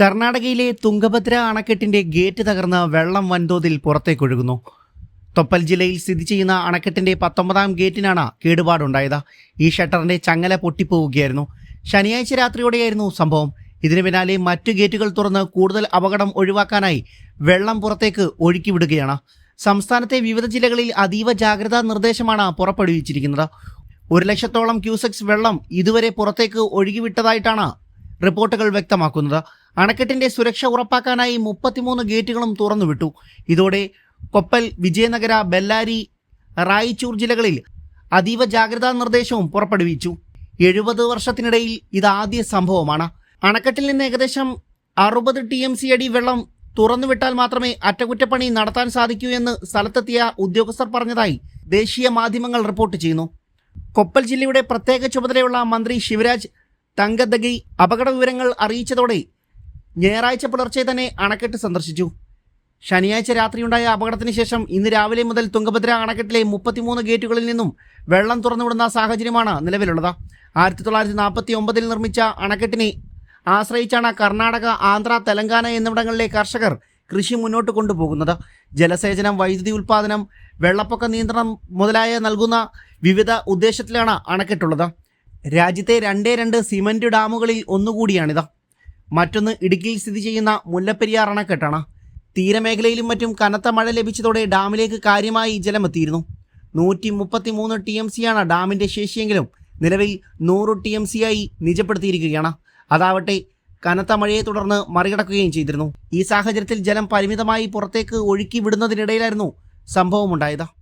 കർണാടകയിലെ തുങ്കഭദ്ര അണക്കെട്ടിന്റെ ഗേറ്റ് തകർന്ന് വെള്ളം വൻതോതിൽ പുറത്തേക്കൊഴുകുന്നു തൊപ്പൽ ജില്ലയിൽ സ്ഥിതി ചെയ്യുന്ന അണക്കെട്ടിന്റെ പത്തൊമ്പതാം ഗേറ്റിനാണ് കേടുപാടുണ്ടായത്. ഈ ഷട്ടറിന്റെ ചങ്ങല പൊട്ടിപ്പോവുകയായിരുന്നു. ശനിയാഴ്ച രാത്രിയോടെയായിരുന്നു സംഭവം. ഇതിനു പിന്നാലെ മറ്റു ഗേറ്റുകൾ തുറന്ന് കൂടുതൽ അപകടം ഒഴിവാക്കാനായി വെള്ളം പുറത്തേക്ക് ഒഴുക്കിവിടുകയാണ്. സംസ്ഥാനത്തെ വിവിധ ജില്ലകളിൽ അതീവ ജാഗ്രതാ നിർദ്ദേശമാണ് പുറപ്പെടുവിച്ചിരിക്കുന്നത്. ഒരു ലക്ഷത്തോളം ക്യൂസെക്സ് വെള്ളം ഇതുവരെ പുറത്തേക്ക് ഒഴുകിവിട്ടതായിട്ടാണ് റിപ്പോർട്ടുകൾ വ്യക്തമാക്കുന്നത്. അണക്കെട്ടിന്റെ സുരക്ഷ ഉറപ്പാക്കാനായി മുപ്പത്തിമൂന്ന് ഗേറ്റുകളും തുറന്നുവിട്ടു. ഇതോടെ കൊപ്പൽ വിജയനഗര ബെല്ലാരി റായിച്ചൂർ ജില്ലകളിൽ അതീവ ജാഗ്രതാ നിർദ്ദേശവും പുറപ്പെടുവിച്ചു. എഴുപത് വർഷത്തിനിടയിൽ ഇത് ഇതാദ്യ സംഭവമാണ്. അണക്കെട്ടിൽ നിന്ന് ഏകദേശം അറുപത് ടി എം സി അടി വെള്ളം തുറന്നുവിട്ടാൽ മാത്രമേ അറ്റകുറ്റപ്പണി നടത്താൻ സാധിക്കൂ എന്ന് സ്ഥലത്തെത്തിയ ഉദ്യോഗസ്ഥർ പറഞ്ഞതായി ദേശീയ മാധ്യമങ്ങൾ റിപ്പോർട്ട് ചെയ്യുന്നു. കൊപ്പൽ ജില്ലയുടെ പ്രത്യേക ചുമതലയുള്ള മന്ത്രി ശിവരാജ് തങ്കദഗി അപകട വിവരങ്ങൾ അറിയിച്ചതോടെ ഞായറാഴ്ച പുലർച്ചെ തന്നെ അണക്കെട്ട് സന്ദർശിച്ചു. ശനിയാഴ്ച രാത്രിയുണ്ടായ അപകടത്തിന് ശേഷം ഇന്ന് രാവിലെ മുതൽ തുങ്കഭദ്ര അണക്കെട്ടിലെ മുപ്പത്തിമൂന്ന് ഗേറ്റുകളിൽ നിന്നും വെള്ളം തുറന്നുവിടുന്ന സാഹചര്യമാണ് നിലവിലുള്ളത്. ആയിരത്തി തൊള്ളായിരത്തി നാൽപ്പത്തി ഒമ്പതിൽ നിർമ്മിച്ച അണക്കെട്ടിനെ ആശ്രയിച്ചാണ് കർണാടക ആന്ധ്ര തെലങ്കാന എന്നിവിടങ്ങളിലെ കർഷകർ കൃഷി മുന്നോട്ട് കൊണ്ടുപോകുന്നത്. ജലസേചനം വൈദ്യുതി ഉൽപ്പാദനം വെള്ളപ്പൊക്ക നിയന്ത്രണം മുതലായ നൽകുന്ന വിവിധ ഉദ്ദേശത്തിലാണ് അണക്കെട്ടുള്ളത്. രാജ്യത്തെ രണ്ടേ രണ്ട് സിമന്റ് ഡാമുകളിൽ ഒന്നുകൂടിയാണിത്. മറ്റൊന്ന് ഇടുക്കിയിൽ സ്ഥിതി ചെയ്യുന്ന മുല്ലപ്പെരിയാർ അണക്കെട്ടാണ്. തീരമേഖലയിലും മറ്റും കനത്ത മഴ ലഭിച്ചതോടെ ഡാമിലേക്ക് കാര്യമായി ജലമെത്തിയിരുന്നു. നൂറ്റി മുപ്പത്തി മൂന്ന് ടി എം സിയാണ് ഡാമിന്റെ ശേഷിയെങ്കിലും നിലവിൽ നൂറ് ടി എം സി ആയി നിജപ്പെടുത്തിയിരിക്കുകയാണ്. അതാവട്ടെ കനത്ത മഴയെ തുടർന്ന് മറികടക്കുകയും ചെയ്തിരുന്നു. ഈ സാഹചര്യത്തിൽ ജലം പരിമിതമായി പുറത്തേക്ക് ഒഴുക്കി വിടുന്നതിനിടയിലായിരുന്നു സംഭവമുണ്ടായത്.